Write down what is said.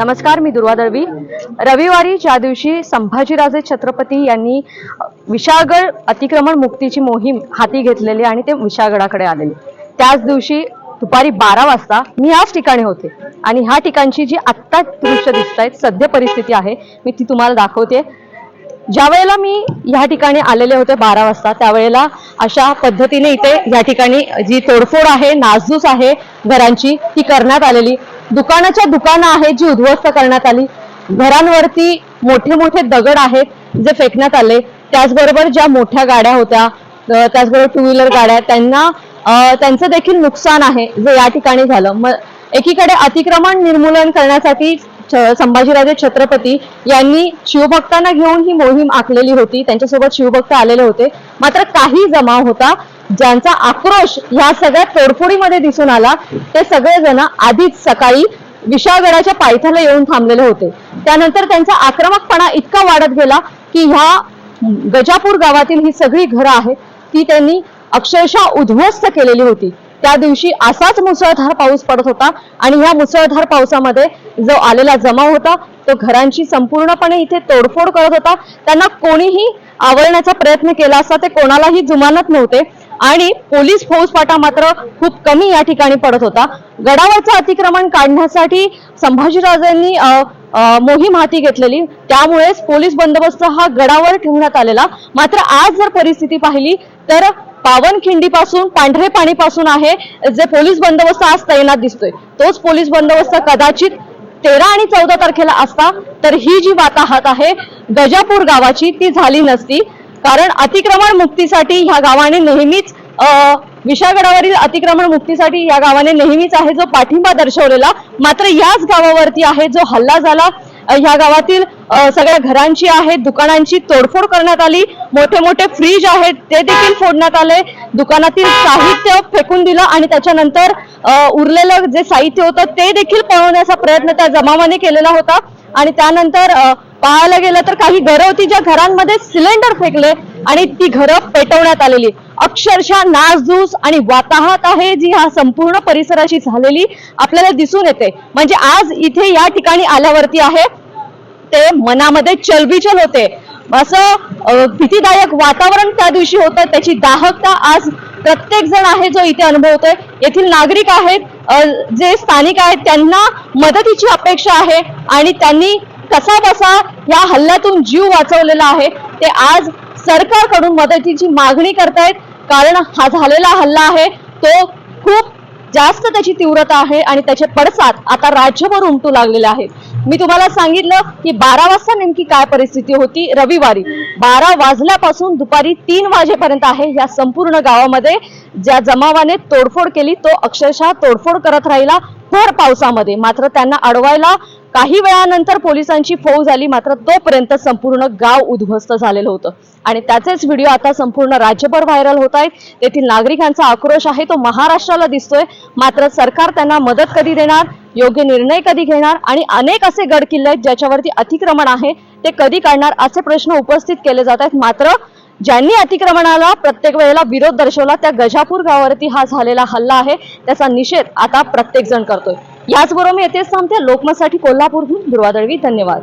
नमस्कार मी दुर्वा दळवी. रविवारी ज्या दिवशी संभाजीराजे छत्रपती यांनी विशाळगड अतिक्रमण मुक्तीची मोहीम हाती घेतलेली आणि ते विशाळगडाकडे आलेले त्याच दिवशी दुपारी बारा वाजता मी याच ठिकाणी होते. आणि ह्या ठिकाणची जी आत्ता दृश्य दिसत आहेत सध्या परिस्थिती आहे मी ती तुम्हाला दाखवते. ज्या वेळेला मी ह्या ठिकाणी आलेले होते बारा वाजता त्यावेळेला अशा पद्धतीने इथे या ठिकाणी जी तोडफोड आहे नासधूस आहे घरांची ती करण्यात आलेली. दुकानाच्या दुकानं आहेत जी उद्ध्वस्त करण्यात आली. घरांवरती मोठे मोठे दगड आहेत जे फेकण्यात आले. त्याचबरोबर ज्या मोठ्या गाड्या होत्या त्याचबरोबर टू व्हीलर गाड्या त्यांना त्यांचं देखील नुकसान आहे जे या ठिकाणी झालं. मग एकीकडे अतिक्रमण निर्मूलन करण्यासाठी संभाजीराजे छत्रपती यांनी शिवभक्तांना घेऊन ही मोहीम आखलेली होती. त्यांच्यासोबत शिवभक्त आलेले होते. मात्र काही जमाव होता. ज्यांचा आक्रोश ह्या सगळ्या तोडफोडीमध्ये दिसून आला ते सगळेजण आधीच सकाळी विशाळगडाच्या पायथ्याला येऊन थांबलेले होते. त्यानंतर त्यांचा आक्रमकपणा इतका वाढत गेला की ह्या गजापूर गावातील ही सगळी घरं आहेत ती त्यांनी अक्षरशः उद्ध्वस्त केलेली होती. त्या दिवशी असाच मुसळधार पाऊस पडत होता आणि ह्या मुसळधार पावसामध्ये जो आलेला जमाव होता तो घरांची संपूर्णपणे इथे तोडफोड करत होता. त्यांना कोणीही आवळण्याचा प्रयत्न केला असता ते कोणालाही जुमानत नव्हते. आणि पोलीस फौजफाटा मात्र खूप कमी या ठिकाणी पडत होता. गडावरचं अतिक्रमण काढण्यासाठी संभाजीराजांनी मोहीम हाती घेतलेली. त्यामुळेच पोलीस बंदोबस्त हा गडावर ठेवण्यात आलेला. मात्र आज जर परिस्थिती पाहिली तर पावनखिंडीपासून पांढरे पाणीपासून आहे जे पोलीस बंदोबस्त आज तैनात दिसतोय. तोच पोलीस बंदोबस्त कदाचित तेरा आणि चौदा तारखेला असता तर ही जी वाताहत आहे गजापूर गावाची ती झाली नसती. कारण अतिक्रमण मुक्तीसाठी ह्या गावाने नेहमीच अ, विशाळगडावरील अतिक्रमण मुक्तीसाठी या गावाने नेहमीच आहे जो पाठिंबा दर्शवलेला. मात्र याच गावावरती आहे जो हल्ला झाला. ह्या गावातील सगळ्या घरांची आहे दुकानांची तोडफोड करण्यात आली. मोठे मोठे फ्रीज आहेत ते देखील फोडण्यात आले. दुकानातील साहित्य फेकून दिलं आणि त्याच्यानंतर उरलेलं जे साहित्य होतं ते देखील पळवण्याचा प्रयत्न त्या जमावाने केलेला होता. आणि त्यानंतर पाहायला गेलं तर काही घरं होती ज्या घरांमध्ये सिलेंडर फेकले आणि ती घरं पेटवण्यात आलेली. अक्षरशः नासधूस आणि वाताहत आहे जी हा संपूर्ण परिसराची झालेली आपल्याला दिसून येते. म्हणजे आज इथे या ठिकाणी आल्यावरती आहे ते मनामध्ये चलबिचल होते. असं भीतीदायक वातावरण त्या दिवशी होतं त्याची दाहकता आज प्रत्येक जण आहे जो इथे अनुभवतोय. येथील नागरिक आहेत जे स्थानिक आहेत त्यांना मदतीची अपेक्षा आहे आणि त्यांनी कसा बसा या हल्ल्यातून जीव वाचवलेला आहे ते आज सरकारकडून मदतीची मागणी करतायत. कारण हा झालेला हल्ला आहे तो खूप जास्त त्याची तीव्रता आहे आणि त्याचे पडसाद आता राज्यभर उमटू लागलेले आहेत. मी तुम्हाला सांगितलं की बारा वाजता नेमकी काय परिस्थिती होती रविवारी. बारा वाजल्यापासून दुपारी तीन वाजेपर्यंत आहे या संपूर्ण गावामध्ये. ज्या जमावाने तोडफोड केली तो अक्षरशः तोडफोड करत राहिला भर पावसामध्ये. मात्र त्यांना अडवायला काही वेळानंतर पोलिसांची फौज आली मात्र तोपर्यंत संपूर्ण गाव उद्ध्वस्त झालेलं होतं. आणि त्याचेच व्हिडिओ आता संपूर्ण राज्यभर व्हायरल होत आहेत. तेथील नागरिकांचा आक्रोश आहे तो महाराष्ट्राला दिसतोय. मात्र सरकार त्यांना मदत कधी देणार? योग्य निर्णय कधी घेणार? आणि अनेक असे गड किल्ले आहेत ज्याच्यावरती अतिक्रमण आहे ते कधी काढणार? असे प्रश्न उपस्थित केले जात आहेत. मात्र ज्यांनी अतिक्रमणाला प्रत्येक वेळेला विरोध दर्शवला त्या गजापूर गावावरती हा झालेला हल्ला आहे. त्याचा निषेध आता प्रत्येक जण करतोय. याचबरोबर मी येथेच थांबते. लोकमतसाठी कोल्हापूरहून दुर्वा दळवी धन्यवाद.